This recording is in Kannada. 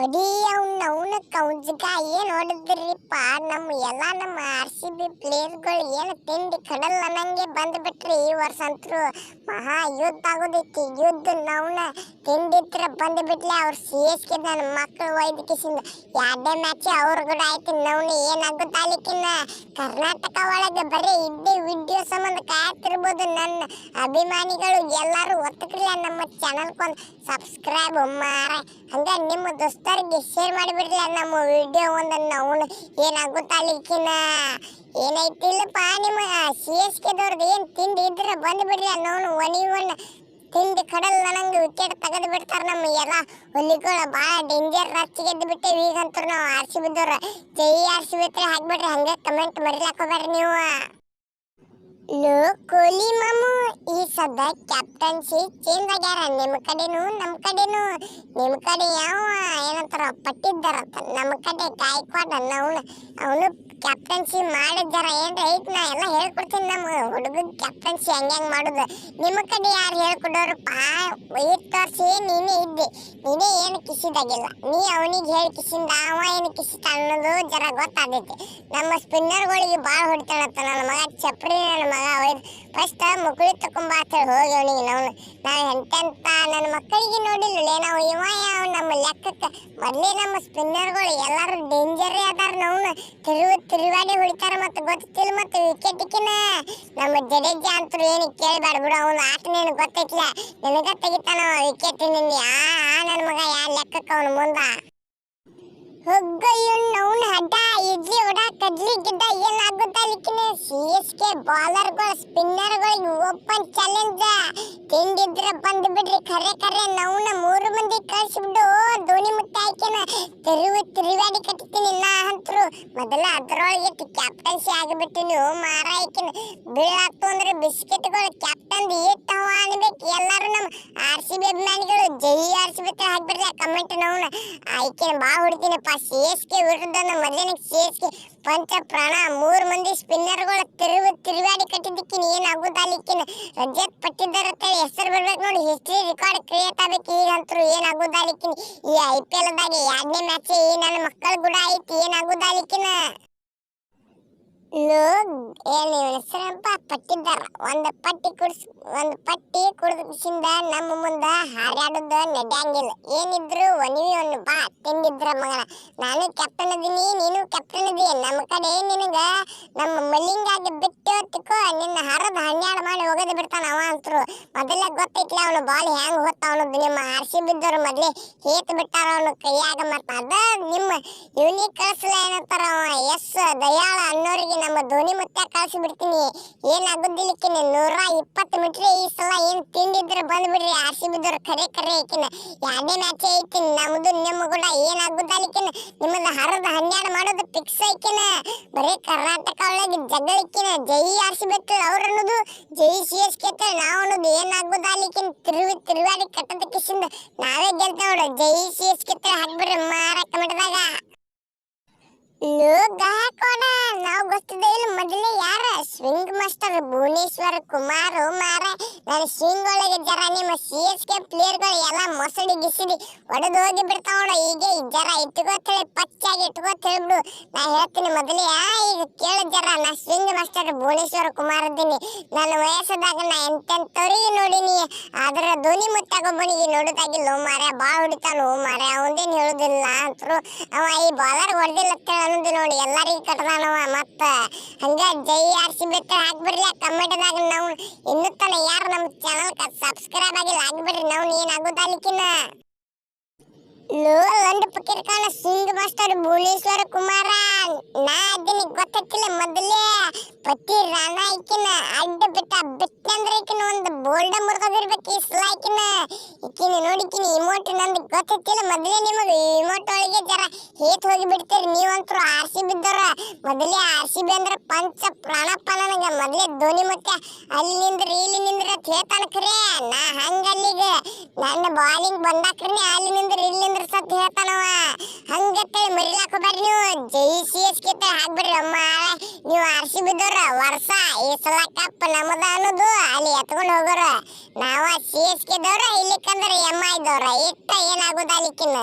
ಅಡಿ, ಅವ್ನ ಅವನ ಕೌಜ್ಗ ಏನ್ ಹೊಡೆದ್ರಿಪ್ಪ? ನಮ್ಮ ಎಲ್ಲ ನಮ್ಮ ಆರ್ ಸಿ ಬಿ ಪ್ಲೇಯರ್ಗಳು ಏನು ತಿಂಡಿ ಕಡಲ್ ಅನ್ನಂಗೆ ಬಂದ್ಬಿಟ್ರಿ ಈ ವರ್ಷ ಅಂತೂ ಮಹಾ ಯುದ್ಧ ಆಗೋದೈತಿ. ಯುದ್ಧ ನವ್ನ ತಿಂಡಿತ್ರ ಬಂದ್ಬಿಟ್ಲೆ ಅವ್ರ ಸಿ ಎಸ್ ಕೆ ನನ್ನ ಮಕ್ಕಳು ವೈದ್ಯಕಿಸಿಂದ ಎರಡೇ ಮ್ಯಾಚ್ ಅವ್ರ ಕೂಡ ಆಯ್ತು. ನವ್ನ ಏನಾಗುತ್ತೆ ಕರ್ನಾಟಕ ಒಳಗೆ ಬರೀ ಇದ್ದೇ ವಿಡಿಯೋ ಸಂಬಂಧ ಕಾಯ್ತಿರ್ಬೋದು ನನ್ನ ಅಭಿಮಾನಿಗಳು. ಎಲ್ಲರೂ ಒತ್ತಕ್ರಿಯ ನಮ್ಮ ಚಾನಲ್ ಕೊಂದು ಸಬ್ಸ್ಕ್ರೈಬ್ ಮಾರ ಹಂಗ ನಿಮ್ಮ ದೋಸ್ತರಿಗೆ ಶೇರ್ ಮಾಡಿಬಿಡ್ಲಿ ನಮ್ಮ ವಿಡಿಯೋ ಒಂದನ್ನು ನಾವು ಏನಾಗುತ್ತಲಿಕ್ಕಿನ ಏನೈತಿಲ್ಲಪ್ಪ ನಿಮ್ಮ ಸಿ ಎಸ್ ಕೆದವ್ರದ್ದು ಏನು ತಿಂಡಿ ಇದ್ರೆ ಬಂದುಬಿಡ್ರಿ ಅನ್ನೋನು ಒನಿ ತಿಂಡಿ ಕಡಲ್ ನನಗೆ ವಿಕೆಟ್ ತೆಗೆದು ಬಿಡ್ತಾರೆ ನಮ್ಮ ಎಲ್ಲ ಹುಲಿಗಳು ಭಾಳ ಡೇಂಜರ್ ರಚ್ ಗೆದ್ದು ಬಿಟ್ಟೇವಿ ಈಗಂತೂ ನಾವು ಆರ್ ಸಿ ಬಿದ್ದವ್ರ. ಜೈ ಆರ್ ಸಿ ಹಾಕ್ಬಿಡ್ರಿ, ಹಂಗೆ ಕಮೆಂಟ್ ಮರಿಲಾಕೋಬೇಡ್ರಿ ನೀವು. ಲೋ ಕೊಹ್ಲಿ ಮಾಮು, ಈ ಸದ್ದ ಕ್ಯಾಪ್ಟನ್ಸಿ ಚೇಂಜ್ ಆಗ್ಯಾರ. ನಿಮ್ಮ ಕಡೆನು ನಮ್ಮ ಕಡೆನು. ನಿಮ್ಮ ಕಡೆ ಯಾವ ಏನಂತಾರ ಪಟ್ಟಿದ್ದಾರಂತ ನಮ್ಮ ಕಡೆ ಗಾಯಕ್ವಾಡ್ ಅವನು ಅವನು ಕ್ಯಾಪ್ಟನ್ಸಿ ಮಾಡಿದ್ದಾರ ಏನ್ರ? ಐತ್ ನಾ ಎಲ್ಲ ಹೇಳ್ಕೊಡ್ತೀನಿ ನಮ್ಮ ಹುಡುಗ ಕ್ಯಾಪ್ಟನ್ಸಿ ಹೆಂಗೆ ಹೆಂಗೆ ಮಾಡೋದು. ನಿಮ್ಮ ಕಡೆ ಯಾರು ಹೇಳ್ಕೊಡೋರಪ್ಪ ಐದು ತೋರಿಸಿ, ನೀನೇ ಇದ್ದೆ. ನೀನೇ ಏನು ಕಿಸಿದಾಗಿಲ್ಲ. ನೀ ಅವನಿಗೆ ಹೇಳಿ ಕಿಸಿಂದ, ಅವ ಏನು ಕಿಸಿತ ಅನ್ನೋದು ಜರ ಗೊತ್ತಾಗೈತಿ ನಮ್ಮ ಸ್ಪಿನ್ನರ್ಗಳಿಗೆ ಭಾಳ ಹೊಡಿತಾಳತ್ತ ನನ್ನ ಮಗ. ಚಪ್ರಿ ನನ್ನ ಮಗ ಫಸ್ಟ್ ಮುಗುಳಿ ತಕೊಂಬ ಅಂತ ಹೇಳಿ ಹೋಗಿ ಅವನಿಗೆ ನಾವು ನಾವು ಎಂತೆಂತ ನನ್ನ ಮಕ್ಕಳಿಗೆ ನೋಡಿಲ್ಲ, ನಾವು ಇವ ಯಾವ ನಮ್ಮ ಲೆಕ್ಕಕ್ಕೆ. ಮೊದಲೇ ನಮ್ಮ ಸ್ಪಿನ್ನರ್ಗಳು ಎಲ್ಲರೂ ಡೇಂಜರೇ ಅದಾರ ನಾವು. ತಿರುವು, ತಿರುವಾಡಿ ಹೊಡಿತಾರ ಮತ್ತು ಗೊತ್ತಿಲ್ಲ ಮತ್ತು ವಿಕೆಟಿಕಿನ ನಮ್ಮ ಜಡೇಜಾ ಅಂತರು ಏನು ಕೇಳಬೇಡ ಬಿಡು, ಅವನು ಆಟನೇನು ಗೊತ್ತೈತಿಲ್ಲ ನಿನಗ ತೆಗಿತಾನ ವಿಕೆಟ್ ನಿನ್ನೆ ಆ ನನ್ನ ಮಗ, ಯಾ ಲೆಕ್ಕಕ್ಕೆ ಅವನು ಮುಂದ. ಹೊಗ್ಗಯ್ಯನ್ ಅವ್ನ ಹಡ್ಡ ಇಡ್ಲಿ ಹೊಡ ಕಡ್ಲಿ ಗಿಡ್ಡ ಏನಾಗುತ್ತ ಸಿ ಎಸ್ ಕೆ ಬಾಲರ್ಗಳು ಸ್ಪಿನ್ನರ್ಗಳಿಗೆ ಓಪನ್ ಚಾಲೆಂಜ್ ತಿಂದಿದ್ರ ಬಂದು ಬಿಡ್ರಿ ಕರೆ ಕರೆ ನವ್ನ ಮೂರು ಮಂದಿ ಕಳಿಸ್ಬಿಡು ಧೋನಿ ಮುಟ್ಟ ಆಯ್ಕೆನ ತಿರುವಿ ತಿರುವಾಡಿ ಕಟ್ತೀನಿ ನಾ ಅಂತರು. ಮೊದಲ ಅದ್ರೊಳಗೆ ಕ್ಯಾಪ್ಟನ್ಸಿ ಆಗಿಬಿಟ್ಟಿನಿ ಮಾರ ಆಯ್ಕಿನ ಬೀಳಾತು ಅಂದ್ರೆ ಬಿಸ್ಕೆಟ್ಗಳು ಕ್ಯಾಪ್ಟನ್ ಏಟ್ ಹವ ಅನ್ಬೇಕು. ಎಲ್ಲರೂ ನಮ್ಮ ಆರ್ ಸಿ ಬಿ ಅಭಿಮಾನಿಗಳು ಜೈ ಆರ್ ಸಿ ಬಿ ಹಾಕ್ಬಿಡ್ರಿ ಕಮೆಂಟ್ ನಾವು ಆಯ್ಕೆನ ಬಾ ಹೊಡಿತೀನಪ್ಪ ಸಿ ಎಸ್ ಕೆ ವಿರುದ್ಧ ನಮ್ಮ ಮೊದಲನೇ ಸಿ ಎಸ್ ಕೆ ಪಂಚ ಪ್ರಾಣ, ಮೂರು ಮಂದಿ ಸ್ಪಿನ್ನರ್ಗಳು ತಿರುವು ತಿರುವಾಡಿ ಕಟ್ಟಿದ್ದಕ್ಕಿನ ಏನಾಗುದ ಅಲ್ಲಿಕ್ಕಿನ ರಜತ್ ಪಟ್ಟಿದ್ದಾರೆ ಅಂತೇಳಿ ಹೆಸರು ಬರ್ಬೇಕು ನೋಡಿ ಹಿಸ್ಟ್ರಿ ರೆಕಾರ್ಡ್ ಕ್ರಿಯೇಟ್ ಆಗ್ಬೇಕು ಈಗಂತೂ ಏನಾಗುದ ಅಲ್ಲಿಕ್ಕಿನ ಈ ಐ ಪಿ ಎಲ್ದಾಗ ಎರಡನೇ ಮ್ಯಾಚ್ ಈ ನನ್ನ ಮಕ್ಕಳ ಕೂಡ ಐತಿ ಏನಾಗುದ ಏನು ಹೆಸರಪ್ಪ ಪಟ್ಟಿದ್ದಾರ ಒಂದು ಪಟ್ಟಿ ಕುಡ್ಸ್, ಒಂದು ಪಟ್ಟಿ ಕುಡಿಸಿಂದ ನಮ್ಮ ಮುಂದೆ ಹಾರಾಡೋದು ನಡೆಯಂಗಿಲ್ಲ. ಏನಿದ್ರು ಒನಿವಿ ಒಂದು ಬಾ, ತಿಂದಿದ್ರ ಮಗನ ನಾನು ಕ್ಯಾಪ್ಟನ್ ಅದೀನಿ ನೀನು ಕ್ಯಾಪ್ಟನ್ ಅದೀಯ ನಮ್ಮ ಕಡೆ ನಿನಗ ನಮ್ಮ ಮಲ್ಲಿಂಗಾಗಿ ಬಿಟ್ಟು ತಿಕ್ಕೋ ನಿನ್ನ ಹರದ ಹನ್ನೆರಡು ಮಾಡಿ ಹೋಗೋದು ಬಿಡ್ತಾನ ಅವ ಅಂತರು. ಮೊದಲೇ ಗೊತ್ತೈತ್ಲ ಅವನು ಬಾಲ್ ಹೆಂಗ್ ಹೋಗ್ತಾ ನಿಮ್ಮ ಆರ್ ಸಿ ಬಿದ್ದವ್ರು ಮೊದಲೇ ಹೇತ್ ಬಿಟ್ಟಾರ ಅವನು ಕೈಯಾಗ ಮತ್ತ ಅದ ನಿಮ್ಮ ಇವನಿಗೆ ಕಳಿಸಲ ಏನಂತಾರ ಅವ? ಎಸ್, ದಯಾಳ ಅನ್ನೋರಿಗೆ ನಮ್ಮ ಧ್ವನಿ ಮತ್ತೆ ಕಳಿಸಿ ಬಿಡ್ತೀನಿ ಏನಾಗುದಿಲ್ಲಕ್ಕಿನ ನೂರ ಇಪ್ಪತ್ತು ಮೀಟರ್ ಈ ಸಲ ಏನ್ ತಿಂದಿದ್ರು ಬಂದ್ಬಿಡ್ರಿ ಆರ್ ಸಿ ಬಿದ್ರು ಕರೆ ಕರೆ ಐಕಿನ ಯಾವ್ದೇ ಮ್ಯಾಚ್ ಐತಿ, ನಮ್ದು ನಿಮ್ಮ ಕೂಡ ಏನಾಗುದಲ್ಲಿಕ್ಕಿನ ನಿಮ್ಮದು ಹರದ ಹನ್ನೆರಡು ಮಾಡೋದು ಫಿಕ್ಸ್ ಐಕಿನ ಬರೀ ಕರ್ನಾಟಕ ಒಳಗೆ ಜಗಳಿಕ್ಕಿನ ಜೈ ಆರ್ ಸಿ ಅವ್ರು ಅನ್ನೋದು, ಜೈ ಸಿ ಎಸ್ ಕೆ ನಾವು ಅನ್ನೋದು ಏನಾಗುದಲ್ಲಿಕ್ಕಿನ ತಿರುವಿ ತಿರುವಾಡಿ ಕಟ್ಟದ ಕಿಶಿಂದ ನಾವೇ ಗೆಲ್ತೇವೆ ಜೈ ಸಿ ಎಸ್ ಕೆ ಹಾಕ್ಬಿಡ್ರಿ ಮಾರಾಟ ಕಮೆಂಟ್ದಾಗ ಲೋಗ ಹಾಕೋಣ ನಾವು ಗೊತ್ತಿದೆ ಇಲ್ಲ ಮೊದಲೇ ಯಾರ ಸ್ವಿಂಗ್ ಮಾಸ್ಟರ್ ಭುವನೇಶ್ವರ್ ಕುಮಾರ್ ಮಾರ ನನ್ನ ಸ್ವಿಂಗ್ ಒಳಗೆ ಜರ ನಿಮ್ಮ ಸಿ ಎಸ್ ಕೆ ಪ್ಲೇಯರ್ಗಳು ಎಲ್ಲ ಮೊಸಡಿ ಗಿಸಿಡಿ ಒಡೆದು ಹೋಗಿ ಬಿಡ್ತಾವ ನೋಡ. ಈಗ ಜರ ಇಟ್ಕೋತೇಳಿ ಪಚ್ಚಾಗಿ ಇಟ್ಕೋತೇಳ್ಬಿಡು ನಾ ಹೇಳ್ತೀನಿ ಮೊದಲೇ ಆ, ಈಗ ಕೇಳ ಜರ. ನಾ ಸ್ವಿಂಗ್ ಮಾಸ್ಟರ್ ಭುವನೇಶ್ವರ್ ಕುಮಾರ್ ಇದ್ದೀನಿ. ನನ್ನ ವಯಸ್ಸದಾಗ ನಾ ಎಂತೆಂಥವ್ರಿಗೆ ನೋಡಿನಿ. ಆದ್ರೆ ಧ್ವನಿ ಮುತ್ತಾಗೊಬ್ಬನಿಗೆ ನೋಡೋದಾಗಿಲ್ಲ ಮಾರ ಭಾಳ ಓ ಮಾರ ಅವಂದೇನು ಹೇಳುದಿಲ್ಲ ಅಂತರು. ಅವ ಈ ಬಾಲರ್ ಹೊಡೆದಿಲ್ಲ ಅಂತೇಳಿ ಅನ್ನೋದು ನೋಡಿ. ಎಲ್ಲರಿಗೂ ಕಟ್ಟದಾನವ ಮತ್ತ. ಹಂಗ ಜೈ ಆರ್ ಸಿ ಬಿತ್ತ ಹಾಕ್ಬಿಡ್ರಿ ಕಮೆಂಟ್ದಾಗ ನಾವು ಇನ್ನೂ ತನ ಯಾರು ನಮ್ಮ ಚಾನಲ್ಗೆ ಸಬ್ಸ್ಕ್ರೈಬ್ ಆಗಿಲ್ಲ ಹಾಕ್ಬಿಡ್ರಿ ನಾವು ಏನಾಗೋದಲ್ಲಿಕಿನ ಲೋ ಒಂದು ಪಕಿರ್ಕಾನ ಸಿಂಗ್ ಮಾಸ್ಟರ್ ಭುವನೇಶ್ವರ ಕುಮಾರ. ನಾ ಅದನ್ನ ಗೊತ್ತಿಲ್ಲ ಮೊದಲೇ. ಪತಿ ರಾಣ ಈಕಿನ ಅಡ್ಡ ಬಿಟ್ಟ ಬಿಟ್ಟಂದ್ರೆ ಈಕಿನ ಒಂದು ಬೋಲ್ಡ ಮುರಿದೋಗಿರ್ಬೇಕು ಈ ಸಲ ಈಕಿನ. ಈಕಿನ ನೋಡಿಕಿನ ಇಮೋಟ್ ನಂದು ಗೊತ್ತಿಲ್ಲ ಮೊದಲೇ ನಿಮಗೆ ಇಮೋಟ್ ಒಳಗೆ ಜರ ಹೇತ್ ಹೋಗಿ ಬಿಡ್ತೀರಿ ನೀವಂತರೂ ಆರ್ ಸಿ ಬಿದ್ದರ ಮೊದಲೇ ಆರ್ ಅಂದ್ರೆ ಪಂಚ ಪ್ರಾಣಪ್ಪ ನನಗೆ. ಮೊದಲೇ ಧೋನಿ ಮತ್ತೆ ಅಲ್ಲಿ ನಿಂದ್ರಿ, ಇಲ್ಲಿ ನಿಂದ್ರಿ ಅಂತ ಹೇಳ್ತಾನ ಖರೆ. ನಾ ಹಂಗಲ್ಲಿಗೆ ನನ್ನ ಬಾಲಿಂಗ್ ಬಂದಾಕ್ರಿ ಅಲ್ಲಿ ನಿಂದ್ರಿ, ಇಲ್ಲಿ ನಿಂದ್ರಿ ಸತ್ ಹೇಳ್ತಾನವ. ಹಂಗತ್ತೇಳಿ ಮರಿಲಾಕ ಹೋಗ್ಬೇಡ್ರಿ ನೀವು. ಜೈ ಸಿ ಎಸ್ ಕೆ ಹಾಕ್ಬಿಡ್ರಿ ಅಮ್ಮ. ನೀವು ಆರ್ ಬಿದ್ದವ್ರ, ವರ್ಷ ಈ ಸಲ ಕಪ್ ನಮ್ಮದ ಅನ್ನೋದು. ಅಲ್ಲಿ ಎತ್ಕೊಂಡು ಹೋಗೋರ. ನಾವ ಸಿ ಎಸ್ ಕೆ ದವ್ರ, ಇಲ್ಲಿಕಂದ್ರೆ ಎಂ ಐ ದವ್ರ. ಇಟ್ಟ ಏನಾಗೋದ ಅಲ್ಲಿಕಿನ್ನ.